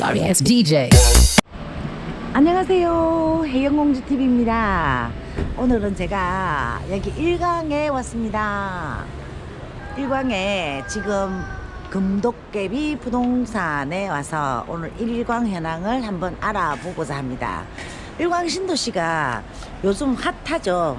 Sorry ass DJ. 안녕하세요. 해영공주 TV입니다. 오늘은 제가 여기 일광에 왔습니다. 일광에 지금 금도깨비 부동산에 와서 오늘 일광 현황을 한번 알아보고자 합니다. 일광 신도시가 요즘 핫하죠.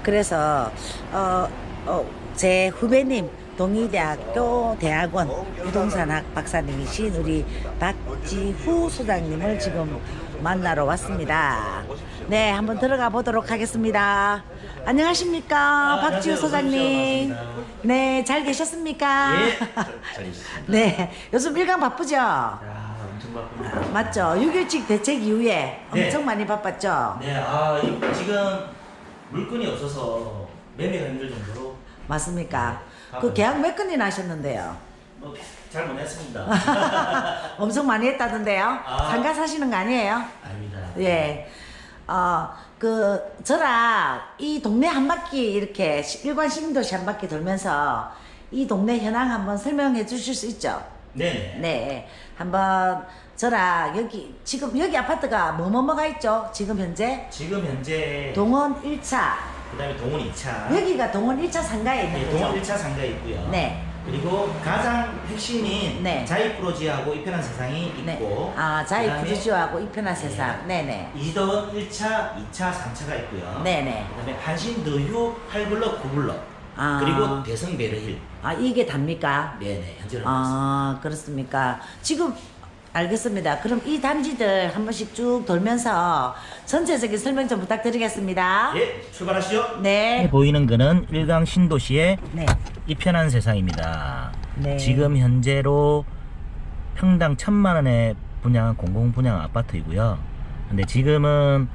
그래서 어, 어, 제 후배님 동의대학교 대학원 부동산학 박사님이신 우리 박지후 소장님을 지금 만나러 왔습니다. 네, 한번 들어가 보도록 하겠습니다. 안녕하십니까, 박지후 소장님. 네, 잘 계셨습니까? 예. 네, 요즘 일강 바쁘죠? 맞죠? 6일직 대책 이후에 네. 엄청 많이 바빴죠? 네, 아, 이- 지금 물건이 없어서 매매가 힘들 정도로 맞습니까? 아, 그 네. 계약 몇 건이나 하셨는데요? 뭐, 잘 못했습니다. 엄청 많이 했다던데요? 아. 상가 사시는 거 아니에요? 아닙니다. 예. 어, 그, 저랑 이 동네 한 바퀴 이렇게 시- 일관 시민도시 한 바퀴 돌면서 이 동네 현황 한번 설명해 주실 수 있죠? 네네. 네. 한번 저랑 여기, 지금 여기 아파트가 뭐뭐뭐가 있죠? 지금 현재? 지금 현재 동원 1차. 그다음에 동원 2차. 여기가 동원 1차 상가에 있는 네, 거죠? 동원 1차 상가 있고요. 네. 그리고 가장 핵심인 네. 자이 프로지하고 이 편한 세상이 네. 있고 아, 자이 그다음에 부주시하고 이편한 세상. 네 네. 이던 1차, 2차, 3차가 있고요. 네 네. 그다음에 한신 더휴 8블럭, 9블럭. 아. 그리고 대성 베르힐. 아, 이게 답니까? 네 네. 현재는 그렇습니다. 아, 그렇습니까? 지금 알겠습니다. 그럼 이 단지들 한 번씩 쭉 돌면서 전체적인 설명 좀 부탁드리겠습니다. 예, 출발하시죠. 네. 보이는 거는 일강 신도시의 네. 이 편한 세상입니다. 네. 지금 현재로 평당 천만 원에 분양한 공공 분양 아파트이고요. 근데 지금은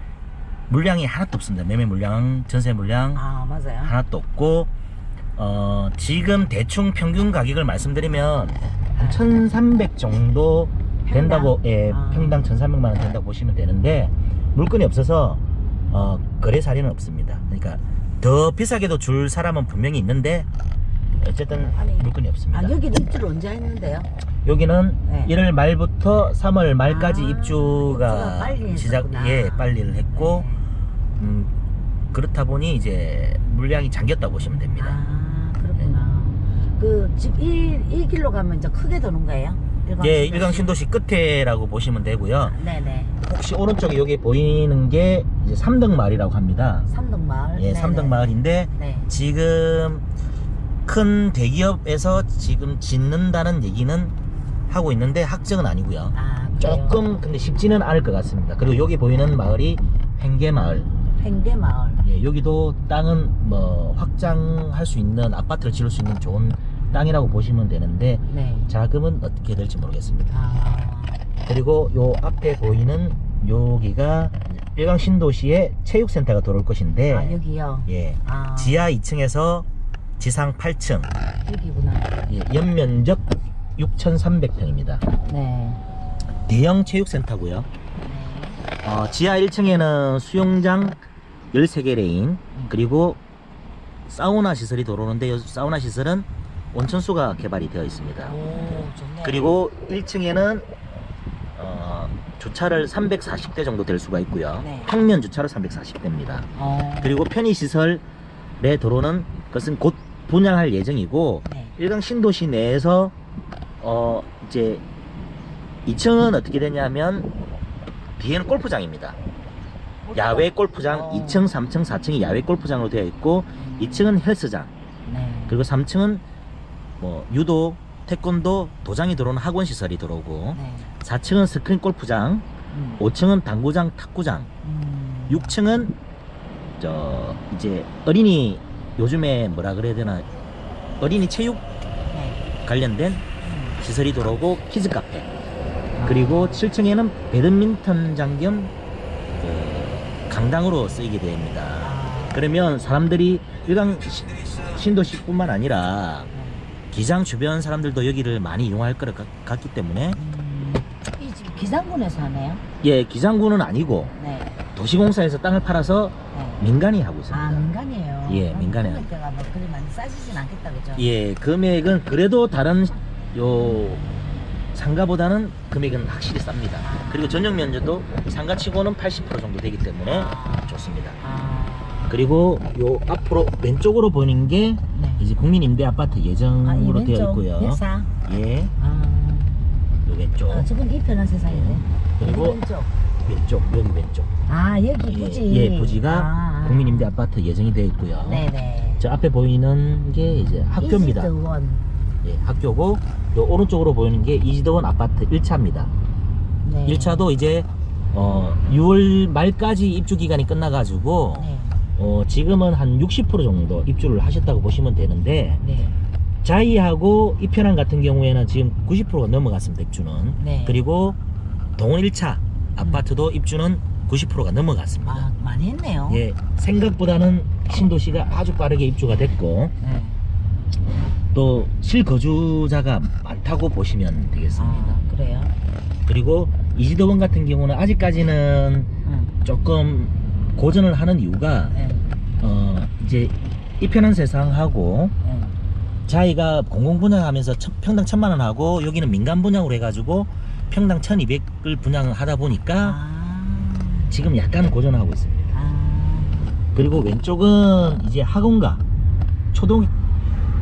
물량이 하나도 없습니다. 매매 물량, 전세 물량 아, 맞아요. 하나도 없고 어, 지금 대충 평균 가격을 말씀드리면 한 1,300 정도 된다고 예, 아. 평당 1,300만 원 된다고 보시면 되는데 물건이 없어서 어, 거래 사례는 없습니다. 그러니까 더 비싸게도 줄 사람은 분명히 있는데 어쨌든 아니, 물건이 없습니다. 아, 여기는 입주를 언제 했는데요? 여기는 네. 1월 말부터 3월 말까지 아, 입주가 빨리 시작. 예 빨리를 했고 음, 그렇다 보니 이제 물량이 잠겼다고 보시면 됩니다. 아, 그렇구나. 그, 집 이, 이 길로 가면 이제 크게 도는 거예요? 일광 예, 신도시? 일강 신도시 끝에라고 보시면 되고요. 네네. 혹시 오른쪽에 여기 보이는 게 이제 삼덕 마을이라고 합니다. 삼덕마을. 예, 네네. 삼덕 마을인데 네. 지금 큰 대기업에서 지금 짓는다는 얘기는 하고 있는데 확정은 아니고요. 아, 그래요? 조금 근데 쉽지는 않을 것 같습니다. 그리고 여기 보이는 마을이 횡계 마을. 팽대마을. 예, 여기도 땅은 뭐 확장할 수 있는 아파트를 지을 수 있는 좋은 땅이라고 보시면 되는데 네. 자금은 어떻게 될지 모르겠습니다. 아, 그리고 요 앞에 보이는 여기가 일강 신도시의 체육센터가 들어올 것인데 아 여기요. 예, 아, 지하 2층에서 지상 8층, 여기구나. 예, 연면적 6,300평입니다. 네. 대형 체육센터고요. 어, 지하 1층에는 수영장 13개 레인 그리고 사우나 시설이 들어오는데 이 사우나 시설은 온천수가 개발이 되어 있습니다. 오. 그리고 1층에는 어, 주차를 340대 정도 될 수가 있고요. 네. 평면 주차로 340대입니다. 어, 그리고 편의 시설에 들어오는 것은 곧 분양할 예정이고 네. 일강 신도시 내에서 어 이제 2층은 어떻게 되냐면 뒤에는 골프장입니다. 야외 골프장 어. 2층, 3층, 4층이 야외 골프장으로 되어 있고 2층은 헬스장 네. 그리고 3층은 뭐 유도, 태권도, 도장이 들어오는 학원 시설이 들어오고 네. 4층은 스크린 골프장, 음. 5층은 당구장, 탁구장, 음. 6층은 저 이제 어린이 요즘에 뭐라 그래야 되나 어린이 체육 네. 관련된 음. 시설이 들어오고 키즈 카페 그리고 7층에는 배드민턴장 겸 그 강당으로 쓰이게 됩니다. 아, 그러면 사람들이 일강 시- 신도시뿐만 아니라 네. 기장 주변 사람들도 여기를 많이 이용할 것 같기 때문에 음. 이집 기상군에서 하네요. 예 기장구는 아니고 네. 도시공사에서 땅을 팔아서 네. 민간이 하고 있습니다. 아 민간이에요. 예, 그럼 민간에 금액대가 뭐 그리 많이 싸지진 않겠다 그죠? 예, 금액은 그래도 다른 요 상가보다는 금액은 확실히 쌉니다. 그리고 전용 면적도 상가치고는 80% 정도 되기 때문에 아. 좋습니다. 아, 그리고 요 앞으로 왼쪽으로 보이는 게 네. 이제 국민임대 아파트 아, 이 예정으로 되어 있고요. 백사. 예, 아, 요 왼쪽. 아, 저건 이 편한 세상이네. 그리고 여기 왼쪽. 왼쪽, 여기 왼쪽. 아, 여기 예, 부지. 예, 부지가 아, 아. 국민임대 아파트 예정이 되어 있고요. 네네. 저 앞에 보이는 게 이제 학교입니다. 이지드원. 예, 학교고 요 오른쪽으로 보이는 게 이지도원 아파트 1차입니다. 네. 1차도 이제 어 6월 말까지 입주 기간이 끝나가지고 네. 어 지금은 한 60% 정도 입주를 하셨다고 보시면 되는데 네. 자이하고 이편항 같은 경우에는 지금 90%가 넘어갔습니다 입주는 네. 그리고 동원 1차 아파트도 입주는 90%가 넘어갔습니다 아, 많이 했네요. 예 생각보다는 신도시가 아주 빠르게 입주가 됐고 네. 또 실거주자가 많다고 보시면 되겠습니다 아, 그래요? 그리고 이지도원 같은 경우는 아직까지는 응. 조금 고전을 하는 이유가 네. 어 이제 이 편한 세상하고 네. 자기가 공공 분양하면서 천- 평당 천만 원 하고 여기는 민간 분양으로 해가지고 평당 1200을 분양을 하다 보니까 아. 지금 약간 고전하고 있습니다. 아. 그리고 왼쪽은 이제 학원가 초등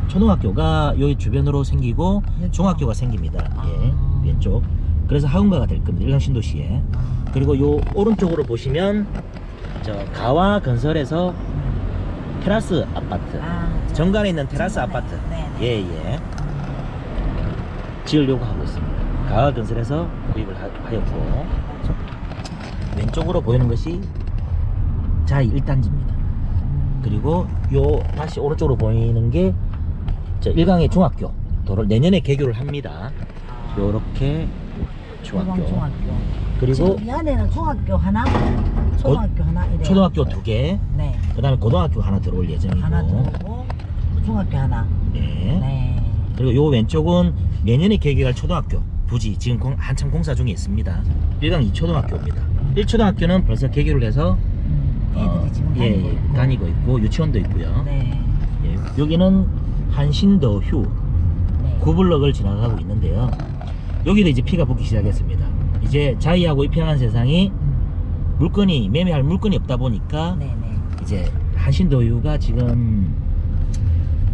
초등학교가 여기 주변으로 생기고? 중학교가 생깁니다. 예, 아. 왼쪽. 그래서 학원가가 될 겁니다. 일강 신도시에. 아. 그리고 요 오른쪽으로 보시면 저 가와 건설에서 테라스 아파트 아, 저- 정관에 있는 테라스 정관에. 아파트 네. 네. 예예 지으려고 하고 있습니다 가와 건설에서 구입을 하, 하였고 왼쪽으로 보이는 것이 자이 1단지입니다 그리고 요 다시 오른쪽으로 보이는 게 저 일강의 중학교 도를 내년에 개교를 합니다 요렇게 중학교 중학교. 그리고 지금 이 안에는 중학교 하나, 초등학교 하나 이래. 초등학교 두 개, 네. 그 다음에 고등학교 하나 들어올 예정이고. 하나 들어오고 중학교 하나. 네. 네. 그리고 요 왼쪽은 내년에 개교할 초등학교 부지 지금 공- 한참 공사 중에 있습니다. 1강 2초등학교입니다. 1초등학교는 벌써 개교를 해서 음, 어, 지금 예, 다니고 예, 있고. 다니고 있고 유치원도 있고요. 네. 예, 여기는 한신더휴 네. 구블럭을 지나가고 있는데요. 여기도 이제 피가 붙기 시작했습니다. 이제 자이하고 입양한 세상이 음, 물건이 매매할 물건이 없다 보니까 네, 네. 이제 한신도유가 지금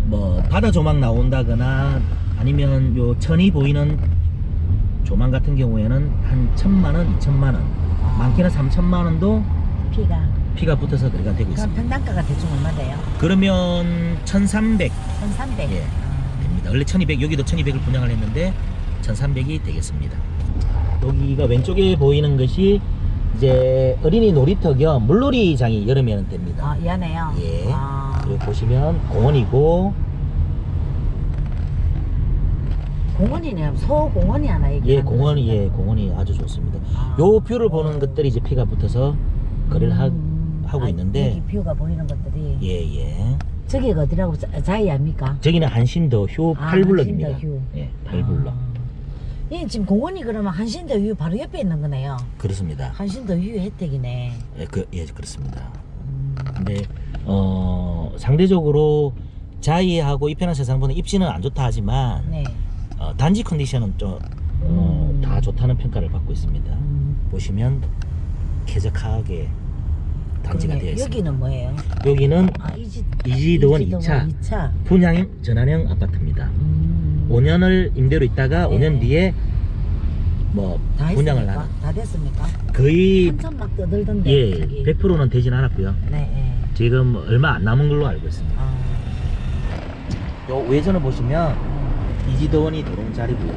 뭐 바다 조망 나온다거나 아니면 요 천이 보이는 조망 같은 경우에는 한 천만 원, 이천만 원, 많게는 삼천만 원도 피가. 피가 붙어서 들어가 되고 그럼 있습니다. 평당가가 대충 얼마 돼요? 그러면 천삼백 1,300. 예. 아, 됩니다. 원래 천이백 여기도 천이백을 분양을 했는데 천삼백이 되겠습니다. 여기가 왼쪽에 보이는 것이 이제 어린이 놀이터 겸 물놀이장이 여름에는 됩니다. 아, 이 안에요? 예. 아, 그리고 보시면 공원이고 공원이네요. 소공원이 하나 있긴 예. 공원이 예 공원이 아주 좋습니다. 아. 요 뷰를 보는 것들이 이제 피가 붙어서 거래를 하, 음, 하 고 아, 있는데 여기 뷰가 보이는 것들이 예 예 저기가 어디라고 자- 자이합니까? 저기는 한신더 휴 아, 8블럭입니다. 한신더 휴. 예 8블럭 아. 예, 지금 공원이 그러면 한신더휴 바로 옆에 있는 거네요. 그렇습니다. 한신더휴 혜택이네. 예, 그, 예 그렇습니다. 음, 근데 어 상대적으로 자이하고 이편한 세상보다 입지는 안 좋다 하지만 네. 어, 단지 컨디션은 좀 어, 음. 다 좋다는 평가를 받고 있습니다. 음, 보시면 쾌적하게 단지가. 되어 있습니다. 여기는 뭐예요? 여기는 아, 이지, 이지도원 이지도원 2차. 2차. 분양 전환형 아파트입니다. 음, 5년을 임대로 있다가 네. 5년 뒤에 뭐 다 분양을 했습니까? 하는 다 됐습니까? 거의 한참 막 떠들던데. 예 저기. 100%는 되진 않았고요. 네, 네. 지금 얼마 안 남은 걸로 알고 있습니다. 아, 요 외전을 보시면 네. 이지도원이 들어온 자리고요.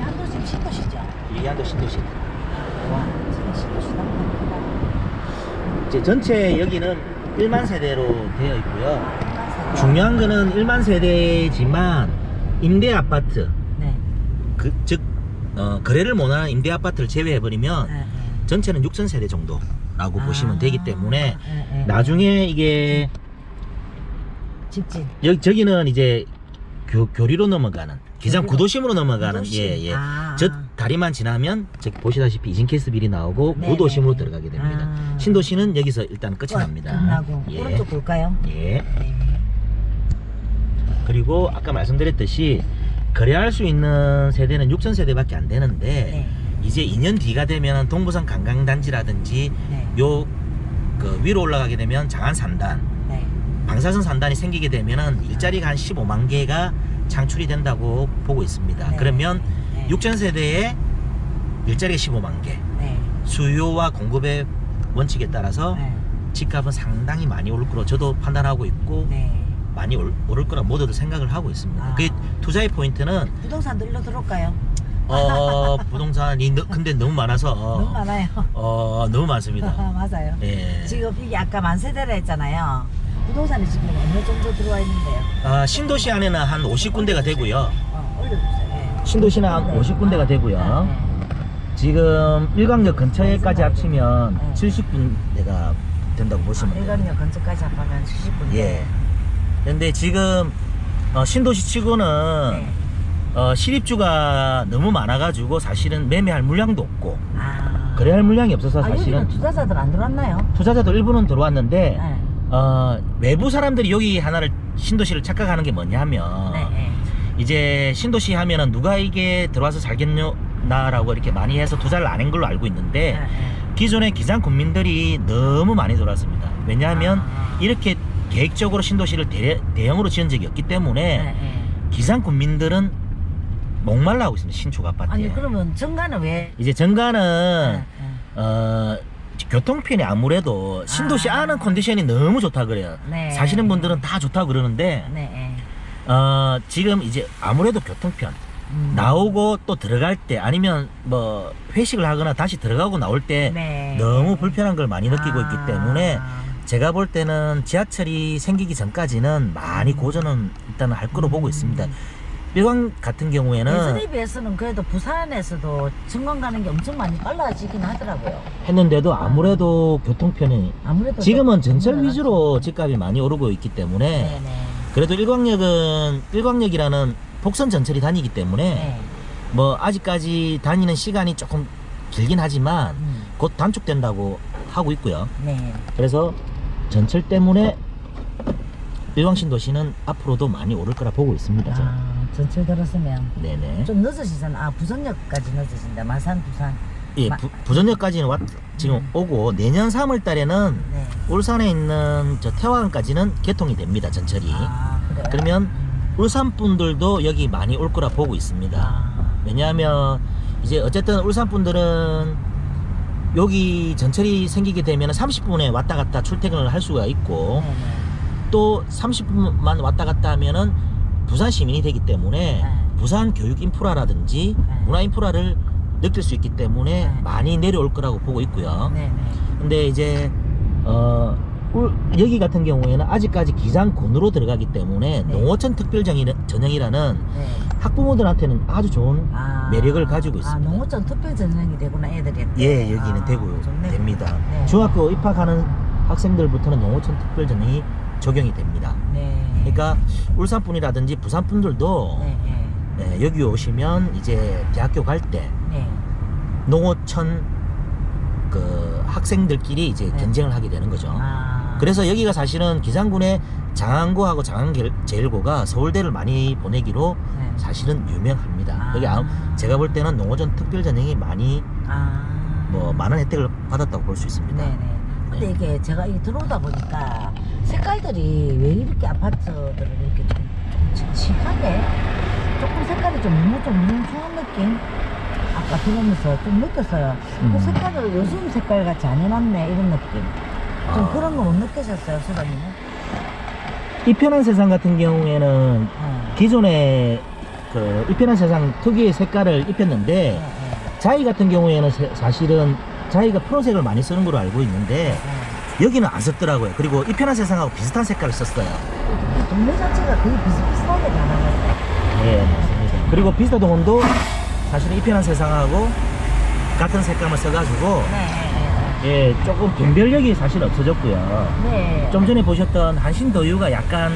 양도 지금 신도시죠? 이한도 신도시. 와, 진짜 신도시다. 크다. 이제 전체 여기는 1만 세대로 되어 있고요. 중요한 거는 1만 세대지만 임대 아파트 네. 그, 즉 어, 거래를 못하는 임대 아파트를 제외해 버리면 네, 네. 전체는 6천 세대 정도라고 보시면 아, 되기 때문에 네, 네. 나중에 이게 직진. 여기 저기는 이제 교, 교리로 넘어가는 기장. 구도심으로 넘어가는. 예예 아. 저 다리만 지나면 저기 보시다시피 이진캐스 빌이 나오고 네, 구도심으로 네. 들어가게 됩니다. 아. 신도시는 여기서 일단 끝이 끝, 납니다. 끝나고 예. 오른쪽 볼까요? 예. 네. 그리고 아까 말씀드렸듯이 거래할 수 있는 세대는 6천 세대밖에 안 되는데 네. 이제 2년 뒤가 되면 동부산 관광단지라든지 네. 요그 위로 올라가게 되면 장안 3단, 네. 방사선 3단이 생기게 되면은 일자리가 한 15만 개가 창출이 된다고 보고 있습니다. 네. 그러면 네. 6천 세대에 일자리가 15만 개, 네. 수요와 공급의 원칙에 따라서 네. 집값은 상당히 많이 오를 거로 저도 판단하고 있고 네. 많이 올, 오를 거라 모두들 생각을 하고 있습니다. 아. 그 투자의 포인트는 부동산 늘려 들어올까요? 어 부동산이 너- 근데 너무 많아서 너무 많아요. 어 너무 많습니다. 맞아요. 예. 지금 이게 아까 만세대라 했잖아요. 부동산이 지금 어느 정도 들어와 있는데요? 아, 신도시 안에는 한 50군데가 되고요. 어, 올려주세요. 네. 신도시는 한 50군데가 되고요. 네. 지금 일광역 근처에까지 합치면 네. 70군데가 된다고 보시면 돼요. 일간역 근처까지 합하면 70분. 예. 근데 지금 어, 신도시 치고는 네. 어, 실입주가 너무 많아가지고 사실은 매매할 물량도 없고 아. 거래할 물량이 없어서 아, 사실은 여기는 투자자들 안 들어왔나요? 투자자도 일부는 들어왔는데 네. 어, 외부 사람들이 여기 하나를 신도시를 착각하는 게 뭐냐면 네. 네. 이제 신도시 하면은 누가 이게 들어와서 살겠냐라고 이렇게 많이 해서 투자를 안 한 걸로 알고 있는데 네. 기존의 기장 국민들이 너무 많이 들어왔습니다. 왜냐하면 아. 이렇게 계획적으로 신도시를 대, 대형으로 지은 적이 없기 때문에 네. 네. 기장 국민들은 목말라 하고 있습니다. 신축 아파트에. 아니 그러면 정가는 왜? 이제 정가는 네. 네. 어 교통편이 아무래도 신도시 아. 안은 컨디션이 너무 좋다 그래요. 네. 사시는 분들은 다 좋다 그러는데 네. 네. 어 지금 이제 아무래도 교통편 음. 나오고 또 들어갈 때 아니면 뭐 회식을 하거나 다시 들어가고 나올 때 네. 너무 불편한 걸 많이 느끼고 있기 아. 때문에 제가 볼 때는 지하철이 생기기 전까지는 많이 고전은 일단은 할 거로 보고 있습니다. 일광 같은 경우에는 예전에 비해서는 그래도 부산에서도 증권 가는 게 엄청 많이 빨라지긴 하더라고요. 했는데도 아무래도 교통편이 아무래도 지금은 좀 전철 위주로 집값이 많이 오르고 있기 때문에 네네. 그래도 일광역은 일광역이라는 폭선 전철이 다니기 때문에 네. 뭐 아직까지 다니는 시간이 조금 길긴 하지만 음. 곧 단축된다고 하고 있고요. 네. 그래서 전철 때문에 일광신도시는 앞으로도 많이 오를 거라 보고 있습니다. 저는. 아, 전철 들었으면 네네. 좀 늦어지잖아. 아, 부산역까지 늦어진다. 마산, 부산. 예, 마- 부, 부전역까지는 왔, 지금 음. 오고 내년 3월 달에는 네. 울산에 있는 저 태화강까지는 개통이 됩니다. 전철이. 아, 그래. 그러면 음. 울산 분들도 여기 많이 올 거라 보고 있습니다. 아, 왜냐하면 이제 어쨌든 울산 분들은 여기 전철이 생기게 되면 30분에 왔다 갔다 출퇴근을 할 수가 있고 네 네. 또 30분만 왔다 갔다 하면은 부산 시민이 되기 때문에 네. 부산 교육 인프라라든지 네. 문화 인프라를 느낄 수 있기 때문에 네. 많이 내려올 거라고 보고 있고요. 네 네. 근데 이제 어 울- 여기 같은 경우에는 아직까지 기장군으로 들어가기 때문에 네. 농어촌 특별 전형이라는 네. 학부모들한테는 아주 좋은 아, 매력을 가지고 아, 있습니다. 농어촌 특별 전형이 되구나, 애들이. 예 여기는 아, 되고 좋네. 됩니다. 네. 중학교 입학하는 학생들부터는 농어촌 특별 전형이 적용이 됩니다. 네. 그러니까 울산 분이라든지 부산 분들도 네, 네. 예, 여기 오시면 이제 대학교 갈때 네. 네. 농어촌 그 학생들끼리 이제 네. 경쟁을 하게 되는 거죠. 아. 그래서 여기가 사실은 기장군의 장안고하고 장안제일고가 서울대를 많이 보내기로 네. 사실은 유명합니다. 아. 여기 아, 제가 볼 때는 농어촌 특별 전형이 많이 아. 뭐 많은 혜택을 받았다고 볼 수 있습니다. 네네. 근데 네. 이게 제가 이 들어오다 보니까 색깔들이 왜 이렇게 아파트들을 이렇게 좀, 좀 칙칙하게 조금 색깔이 좀 너무 좀 뭉퉁한 느낌? 아까 들으면서 좀 느꼈어요. 음. 그 색깔을 요즘 색깔 같이 안 해놨네 이런 느낌. 좀 아. 그런 거 못 느끼셨어요, 수다님은? 이 편한 세상 같은 경우에는 네. 기존에 그 이편한 세상 특유의 색깔을 네, 입혔는데 네. 자이 같은 경우에는 세- 사실은 자이가 푸른색을 많이 쓰는 걸로 알고 있는데 네. 여기는 안 썼더라고요. 그리고 이편한 세상하고 비슷한 색깔을 썼어요. 이 동네 자체가 거의 비슷비슷하게 변하는데. 네, 맞습니다. 그리고 비스타 동원도 사실은 이편한 세상하고 같은 색감을 써가지고 네. 예 조금 변별력이 사실 없어졌고요. 네. 좀 전에 보셨던 한신도유가 약간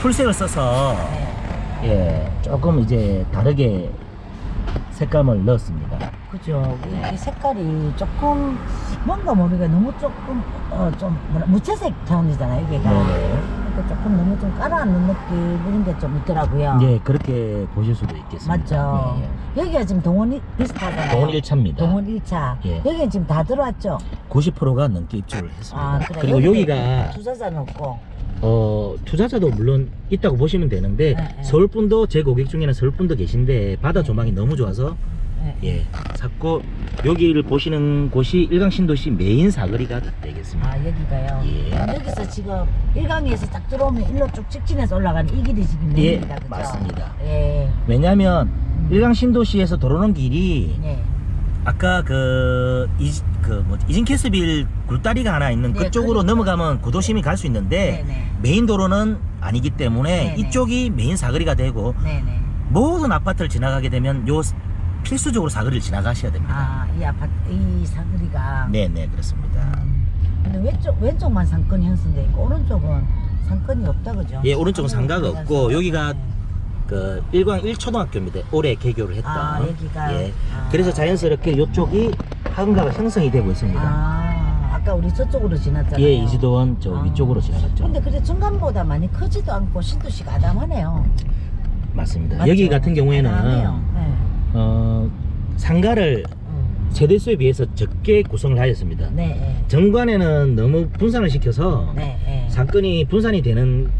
풀색을 써서 네. 예 조금 이제 다르게 색감을 넣었습니다. 그죠. 이, 이 색깔이 조금 뭔가 모르게 너무 조금 어 좀 뭐라 무채색 타운이잖아요. 여기가 네 네. 게 조금 너무 좀 깔아앉는 느낌 이런 게 좀 있더라고요. 예, 그렇게 보실 수도 있겠습니다. 맞죠. 예, 여기가 지금 동원이 예. 비슷하잖아요. 동원 1차입니다. 동원 1차. 예. 여기는 지금 다 들어왔죠. 90%가 넘게 입주를 했습니다. 아, 그래. 그리고 여기가 투자자는 없고. 어, 투자자도 물론 있다고 보시면 되는데 네, 네. 서울분도 제 고객 중에는 서울분도 계신데 바다 조망이 너무 좋아서 예. 예, 샀고 여기를 보시는 곳이 일강 신도시 메인 사거리가 되겠습니다. 아 여기가요. 예. 여기서 지금 일강에서 딱 들어오면 일로 쭉 직진해서 올라가는 이 길이 지금 예, 메인이다, 그죠? 맞습니다. 예. 왜냐하면 일강 신도시에서 들어오는 길이 네. 아까 그, 이, 그, 뭐, 이진캐스빌 굴다리가 하나 있는 네, 그쪽으로 그러니까. 넘어가면 구도심이 갈 수 있는데 네네. 메인 도로는 아니기 때문에 네네. 이쪽이 메인 사거리가 되고 네네. 모든 아파트를 지나가게 되면 요 필수적으로 사거리를 지나가셔야 됩니다. 아, 이 아파트, 이 사거리가. 네, 네, 그렇습니다. 음, 근데 왼쪽, 왼쪽만 상권이 형성돼 있고, 오른쪽은 상권이 없다, 그죠? 예, 오른쪽은 상가가 없고, 여기가 네. 그 일광 1초등학교입니다. 올해 개교를 했던. 아, 여기가. 예. 아. 그래서 자연스럽게 이쪽이 학원가가 형성이 되고 있습니다. 아, 아까 우리 저쪽으로 지났잖아요. 예, 이지도원 저 아. 위쪽으로 지나갔죠. 근데 그래 중간보다 많이 크지도 않고 신도시가 아담하네요. 맞습니다. 맞죠? 여기 같은 경우에는. 네. 어, 상가를 음. 세대수에 비해서 적게 구성을 하였습니다. 네, 네. 정관에는 너무 분산을 시켜서 네, 네. 사건이 분산이 되는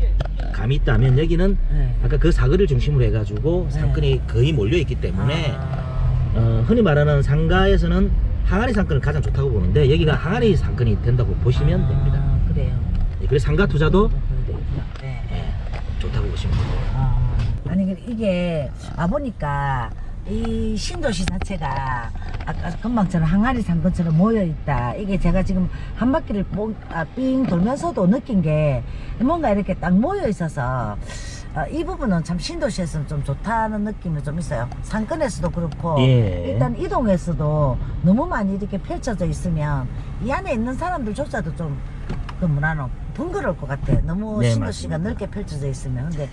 감이 있다면 여기는 네. 아까 그 사거리를 중심으로 해가지고 네. 사건이 거의 몰려 있기 때문에 아, 어, 흔히 말하는 상가에서는 항아리 상권을 가장 좋다고 보는데 여기가 항아리 상권이 된다고 보시면 아, 됩니다. 그래요. 예, 그래서 상가 투자도 네. 예, 좋다고 보시면 돼요. 아, 아니 이게 와 보니까 이 신도시 자체가 아까 금방처럼 항아리 상권처럼 모여 있다. 이게 제가 지금 한 바퀴를 뽕, 아, 삥 돌면서도 느낀 게 뭔가 이렇게 딱 모여 있어서 아, 이 부분은 참 신도시에서는 좀 좋다는 느낌이 좀 있어요. 상권에서도 그렇고 예. 일단 이동에서도 너무 많이 이렇게 펼쳐져 있으면 이 안에 있는 사람들조차도 좀그 뭐라노 번거로울 것 같아. 너무 네, 신도시가 맞습니다. 넓게 펼쳐져 있으면 근데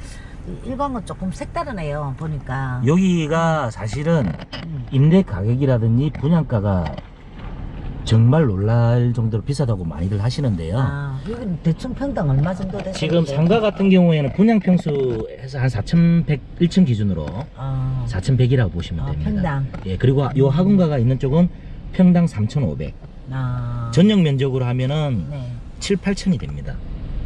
이 일광은 조금 색다르네요. 보니까. 여기가 사실은 음. 임대 가격이라든지 분양가가 정말 놀랄 정도로 비싸다고 많이들 하시는데요. 아, 여기는 대충 평당 얼마 정도 됐어요? 지금 상가 같은 경우에는 분양 평수에서 한 4,100 1층 기준으로 아, 4,100이라고 보시면 아, 됩니다. 평당. 예, 그리고 요 학원가가 있는 쪽은 평당 3,500. 아, 전용 면적으로 하면은 네. 7, 8천이 됩니다.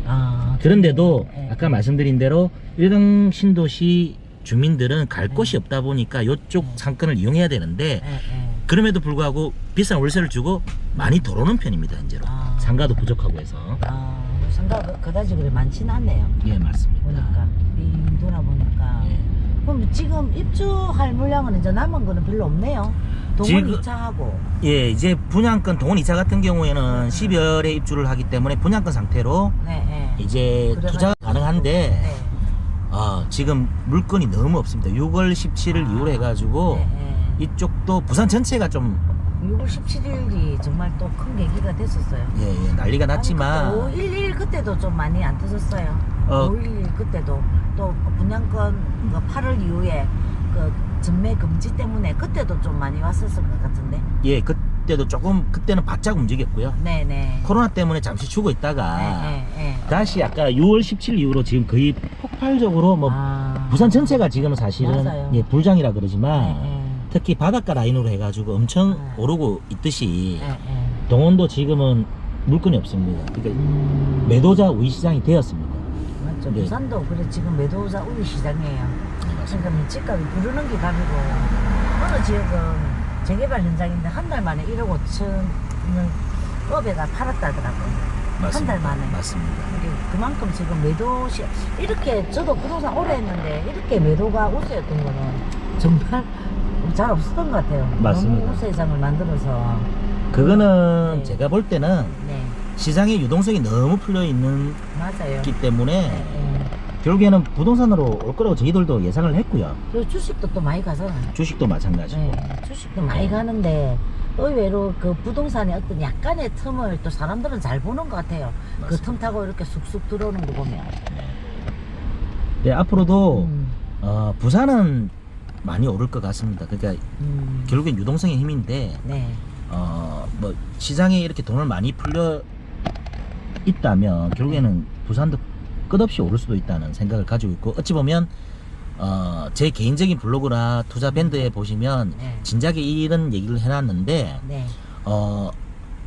아, 그런데도 네. 아까 말씀드린 대로 일강 신도시 주민들은 갈 네. 곳이 없다 보니까 요쪽 네. 상권을 이용해야 되는데 예, 예. 그럼에도 불구하고 비싼 월세를 주고 많이 들어오는 편입니다, 현재로. 아. 상가도 부족하고 해서. 아, 상가 그- 그다지 그래 많지는 않네요. 예, 맞습니다. 보니까 이 돌아보니까. 예. 그럼 지금 입주할 물량은 이제 남은 거는 별로 없네요. 동원 지금- 2차하고. 예, 이제 분양권 동원 2차 같은 경우에는 12월에 입주를 하기 때문에 분양권 상태로 네, 네. 이제 그래가지고- 투자가 가능한데 네. 아, 지금 물건이 너무 없습니다. 6월 17일 아. 이후로 해가지고 네, 네. 이쪽도 부산 전체가 좀 6월 17일이 정말 또 큰 계기가 됐었어요. 예, 예, 난리가 났지만 511 그때도 좀 많이 안 터졌어요. 어. 511 그때도 또 분양권 그 8월 이후에 그 전매 금지 때문에 그때도 좀 많이 왔었을 것 같은데. 예, 그때도 조금 그때는 바짝 움직였고요. 네네. 코로나 때문에 잠시 쉬고 있다가 네, 네, 네. 다시 아까 6월 17일 이후로 지금 거의 폭발적으로 뭐 아. 부산 전체가 지금은 사실은 맞아요. 예, 불장이라 그러지만 네, 네. 특히 바닷가 라인으로 해가지고 엄청 네. 오르고 있듯이 네, 네. 동원도 지금은 물건이 없습니다. 그러니까 음. 매도자 우위 시장이 되었습니다. 맞죠. 네. 부산도 그래 지금 매도자 우위 시장이에요. 그러니까 집값이 부르는 게 값이고 어느 지역은 재개발 현장인데 한 달 만에 1억 5천을 업에다 팔았다더라고요. 한 달 만에. 맞습니다. 그만큼 지금 매도 시 이렇게 저도 부동산 오래 했는데 이렇게 매도가 우세였던 거는 정말 잘 없었던 것 같아요. 맞습니다. 너무 우세 장을 만들어서 그거는 네. 제가 볼 때는 네 시장의 유동성이 너무 풀려 있는 맞아요. 기 때문에 네, 네. 결국에는 부동산으로 올 거라고 저희들도 예상을 했고요. 그리고 주식도 또 많이 가잖아요. 주식도 마찬가지고. 네, 주식도 많이 가는데 의외로 그 부동산의 어떤 약간의 틈을 또 사람들은 잘 보는 것 같아요. 그. 틈 타고 이렇게 쑥쑥 들어오는 거 보면. 네, 앞으로도 음, 어, 부산은 많이 오를 것 같습니다. 그러니까 음, 결국엔 유동성의 힘인데 네, 어, 뭐 시장에 이렇게 돈을 많이 풀려 있다면 결국에는 부산도 끝없이 오를 수도 있다는 생각을 가지고 있고 어찌 보면 어, 제 개인적인 블로그나 투자 밴드에 보시면 네. 진작에 이런 얘기를 해놨는데 네. 어,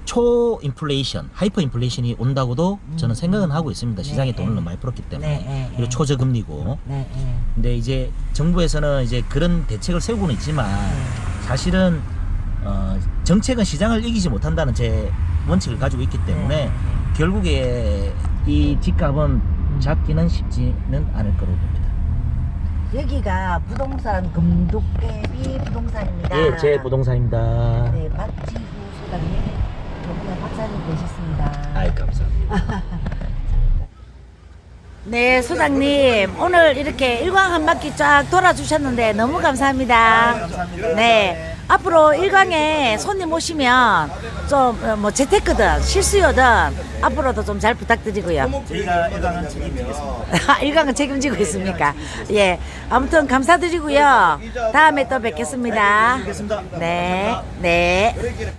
초 인플레이션, 하이퍼 인플레이션이 온다고도 저는 생각은 하고 있습니다. 시장에 네, 돈을 네. 너무 많이 풀었기 때문에 네, 네, 그리고 네. 초저금리고 네, 네. 근데 이제 정부에서는 이제 그런 대책을 세우고는 있지만 사실은 어, 정책은 시장을 이기지 못한다는 제 원칙을 가지고 있기 때문에 네, 네. 결국에 이 집값은 잡기는 쉽지는 않을 거로 봅니다. 여기가 부동산 금도깨비 부동산입니다. 예, 제 부동산입니다. 네, 박지구 소장님, 여기가 박사님 되셨습니다. 아이 감사합니다. 네, 소장님. 오늘 이렇게 일광 한 바퀴 쫙 돌아주셨는데 너무 감사합니다. 네. 앞으로 일광에 손님 오시면 좀 뭐 재테크든 실수요든 앞으로도 좀 잘 부탁드리고요. 저희가 일강은 책임지겠습니다. 일광은 책임지고 있습니까? 예. 아무튼 감사드리고요. 다음에 또 뵙겠습니다. 뵙겠습니다. 네. 네.